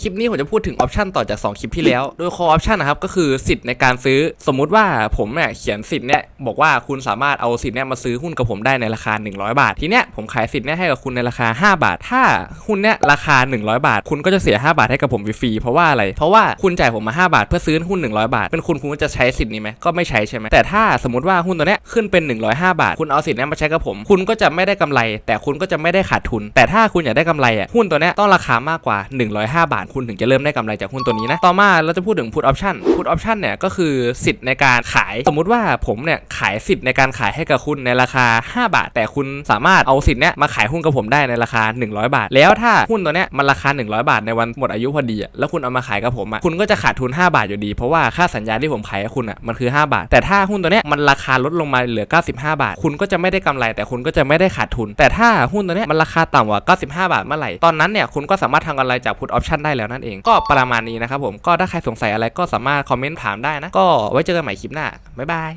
คลิปนี้ผมจะพูดถึงออปชันต่อจาก 2 คลิปที่แล้ว โดย core option นะครับก็คือสิทธิ์ในการซื้อสมมุติว่าผมเนี่ยเขียนสิทธิ์เนี่ยบอกว่าคุณสามารถเอาสิทธิ์เนี่ยมาซื้อหุ้นกับผมได้ในราคา 100 บาท ทีเนี้ยผมขายสิทธิ์เนี่ยให้กับคุณในราคา 5 บาท ถ้าหุ้นเนี่ยราคา 100 บาท คุณก็จะเสีย 5 บาทให้กับผมฟรีเพราะว่าอะไร เพราะว่าคุณจ่ายผมมา 5 บาท เพื่อซื้อหุ้น 100 บาท เป็นคุณคุณจะใช้สิทธิ์นี้ไหมก็ไม่ใช้ใช่ไหมแต่ถ้าสมมติว่าหุ้นตัวเนี้ยขึ้นเป็น 105 บาท คุณเอาสิทธิ์เนี้ยมาใช้กับผม คุณก็จะไม่ได้กำไร แต่คุณก็จะไม่ได้ขาดทุน แต่ถ้าคุณอยากได้กำไรอะหุ้นตัวเนี้ยต้องราคามากกว่า 105 บาทคุณถึงจะเริ่มได้กำไรจากหุ้นตัวนี้นะ ต่อมาเราจะพูดถึง put option put option เนี่ยก็คือสิทธิ์ในการขาย สมมุติว่าผมเนี่ยขายสิทธิ์ในการขายให้กับคุณในราคา 5 บาท แต่คุณสามารถเอาสิทธิ์เนี้ยมาขายหุ้นกับผมได้ในราคา 100 บาท แล้วถ้าหุ้นตัวเนี้ยมันราคา 100 บาทในวันหมดอายุพอดีอะแล้วคุณเอามาขายกับผมอะคุณก็จะขาดทุน 5 บาทอยู่ดี เพราะว่าค่าสัญญาที่ผมขายให้คุณอะมันคือ 5 บาท แต่ถ้าหุ้นตัวเนี้ยมันราคาลดลงมาเหลือ 95 บาท คุณก็จะไม่ได้กำไร แต่คุณก็จะไม่ได้ขาดทุน แต่ถ้าหุ้นตัวเนี้ยมันราคาต่ำกว่า 95 บาทเมื่อไหร่ตอนนั้นเนี่ยคุณก็สามารถทำกำไรจาก put option ได้แล้วนั่นเอง ก็ประมาณนี้นะครับผมก็ถ้าใครสงสัยอะไรก็สามารถคอมเมนต์ถามได้นะ ก็ไว้เจอกันใหม่คลิปหน้าบ๊ายบาย